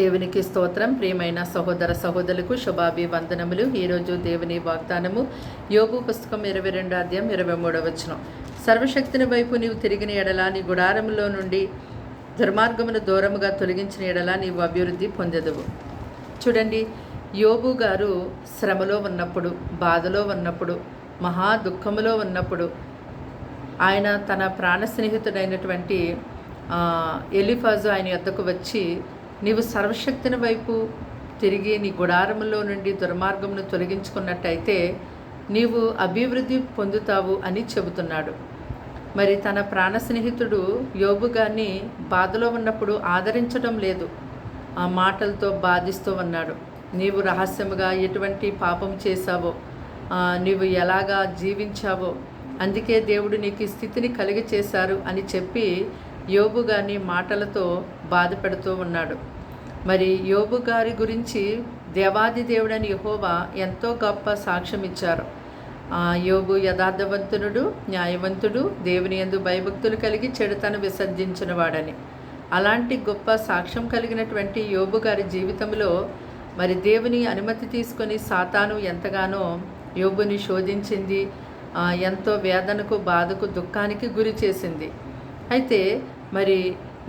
దేవునికి స్తోత్రం. ప్రియమైన సహోదర సహోదరులకు శుభాభివందనములు. ఈరోజు దేవుని వాగ్దానము యోగు పుస్తకం ఇరవై రెండు అధ్యాయం ఇరవై మూడవ వచనం. సర్వశక్తిని వైపు నీవు తిరిగిన ఎడల నీ గుడారములో నుండి దుర్మార్గమును దూరముగా తొలగించిన ఎడల నీవు అభివృద్ధి పొందెదవు. చూడండి యోబు గారు శ్రమలో ఉన్నప్పుడు బాధలో ఉన్నప్పుడు మహా దుఃఖములో ఉన్నప్పుడు ఆయన తన ప్రాణ స్నేహితుడైనటువంటి ఎలిఫాజు ఆయన యొద్దకు వచ్చి నీవు సర్వశక్తిని వైపు తిరిగి నీ గుడారములో నుండి దుర్మార్గమును తొలగించుకున్నట్టయితే నీవు అభివృద్ధి పొందుతావు అని చెబుతున్నాడు. మరి తన ప్రాణ స్నేహితుడు యోబు గారిని బాధలో ఉన్నప్పుడు ఆదరించడం లేదు. ఆ మాటలతో బాధిస్తూ ఉన్నాడు. నీవు రహస్యముగా ఎటువంటి పాపం చేశావో నీవు ఎలాగా జీవించావో అందుకే దేవుడు నీకు స్థితిని కలిగి చేశారు అని చెప్పి యోబు గారిని మాటలతో బాధపెడుతూ ఉన్నాడు. మరి యోబు గారి గురించి దేవాది దేవుడని యహోవా ఎంతో గొప్ప సాక్ష్యం ఇచ్చారు. యోగు యోబు యథార్థవంతునుడు న్యాయవంతుడు దేవుని యందు భయభక్తులు కలిగి చెడుతను విసర్జించిన వాడని అలాంటి గొప్ప సాక్ష్యం కలిగినటువంటి యోబు గారి జీవితంలో మరి దేవుని అనుమతి తీసుకొని సాతాను ఎంతగానో యోబుని శోధించింది ఎంతో వేదనకు బాధకు దుఃఖానికి గురి చేసింది. అయితే మరి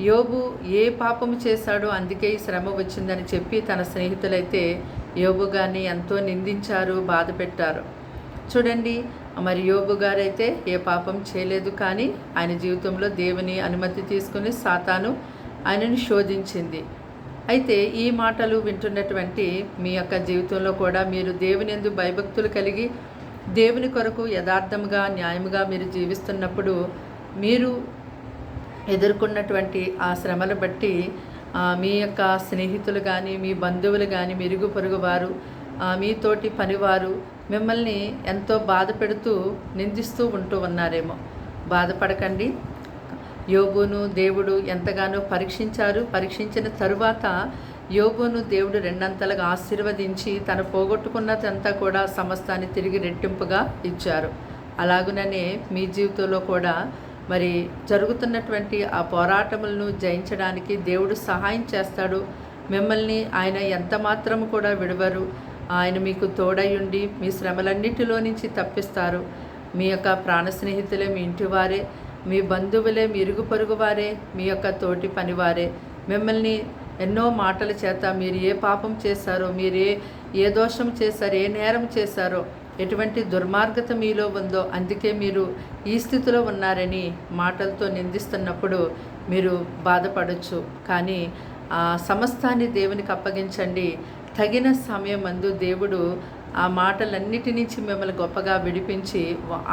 యోబు ఏ పాపము చేశాడో అందుకే ఈ శ్రమ వచ్చిందని చెప్పి తన స్నేహితులైతే యోబు గారిని ఎంతో నిందించారు బాధ పెట్టారు చూడండి మరి యోబు గారైతే ఏ పాపం చేయలేదు కానీ ఆయన జీవితంలో దేవుని అనుమతి తీసుకుని సాతాను ఆయనను శోధించింది. అయితే ఈ మాటలు వింటున్నటువంటి మీ యొక్క జీవితంలో కూడా మీరు దేవుని ఎందు భయభక్తులు కలిగి దేవుని కొరకు యథార్థముగా న్యాయముగా మీరు జీవిస్తున్నప్పుడు మీరు ఎదుర్కొన్నటువంటి ఆ శ్రమను బట్టి మీ యొక్క స్నేహితులు కానీ మీ బంధువులు కానీ మెరుగు పొరుగు వారు మీతోటి పనివారు మిమ్మల్ని ఎంతో బాధ పెడుతూ నిందిస్తూ ఉంటూ ఉన్నారేమో. బాధపడకండి. యోగును దేవుడు ఎంతగానో పరీక్షించారు. పరీక్షించిన తరువాత యోగును దేవుడు రెండంతలుగా ఆశీర్వదించి తను పోగొట్టుకున్నదంతా కూడా సమస్తాన్ని తిరిగి రెట్టింపుగా ఇచ్చారు. అలాగుననే మీ జీవితంలో కూడా మరి జరుగుతున్నటువంటి ఆ పోరాటములను జయించడానికి దేవుడు సహాయం చేస్తాడు. మిమ్మల్ని ఆయన ఎంత మాత్రము కూడా విడవరు. ఆయన మీకు తోడయుండి మీ శ్రమలన్నిటిలో నుంచి తప్పిస్తారు. మీ యొక్క ప్రాణ స్నేహితులే మీ ఇంటివారే. మీ బంధువులే మీ ఇరుగు పొరుగు వారే. మీ యొక్క తోటి పనివారే మిమ్మల్ని ఎన్నో మాటల చేత మీరు ఏ పాపం చేశారో మీరు ఏ ఏ దోషం చేశారో ఏ నేరం చేశారో ఎటువంటి దుర్మార్గత మీలో ఉందో అందుకే మీరు ఈ స్థితిలో ఉన్నారని మాటలతో నిందిస్తున్నప్పుడు మీరు బాధపడవచ్చు కానీ ఆ సమస్తాన్ని దేవునికి అప్పగించండి. తగిన సమయం అందు దేవుడు ఆ మాటలన్నిటి నుంచి మిమ్మల్ని గొప్పగా విడిపించి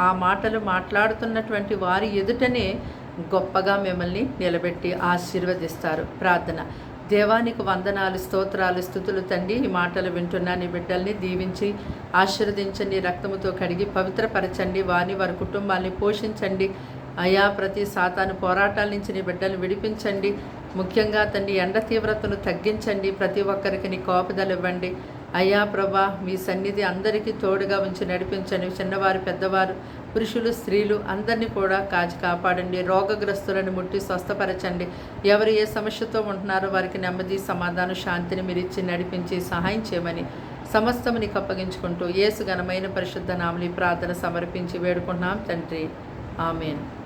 ఆ మాటలు మాట్లాడుతున్నటువంటి వారి ఎదుటనే గొప్పగా మిమ్మల్ని నిలబెట్టి ఆశీర్వదిస్తారు. ప్రార్థన. దేవానికి వందనాలు స్తోత్రాలు స్థుతులు తండి ఈ మాటలు వింటున్న నీ బిడ్డల్ని దీవించి ఆశీర్వదించండి రక్తముతో కడిగి పవిత్రపరచండి. వారిని వారి కుటుంబాన్ని పోషించండి. అయా ప్రతి సాతాను పోరాటాల నుంచి నీ బిడ్డలు విడిపించండి. ముఖ్యంగా తండ్రి ఎండ తీవ్రతను తగ్గించండి. ప్రతి ఒక్కరికి నీ కోపదలు ఇవ్వండి అయ్యా ప్రభా మీ సన్నిధి అందరికీ తోడుగా ఉంచి నడిపించండి. చిన్నవారు పెద్దవారు పురుషులు స్త్రీలు అందరినీ కూడా కాచి కాపాడండి. రోగగ్రస్తులను ముట్టి స్వస్థపరచండి. ఎవరు ఏ సమస్యతో ఉంటున్నారో వారికి నెమ్మది సమాధానం శాంతిని మీరు ఇచ్చి నడిపించి సహాయం చేయమని సమస్తము నీకు అప్పగించుకుంటూ యేసు ఘనమైన పరిశుద్ధ నామని ప్రార్థన సమర్పించి వేడుకుంటున్నాం తండ్రి. ఆమెను.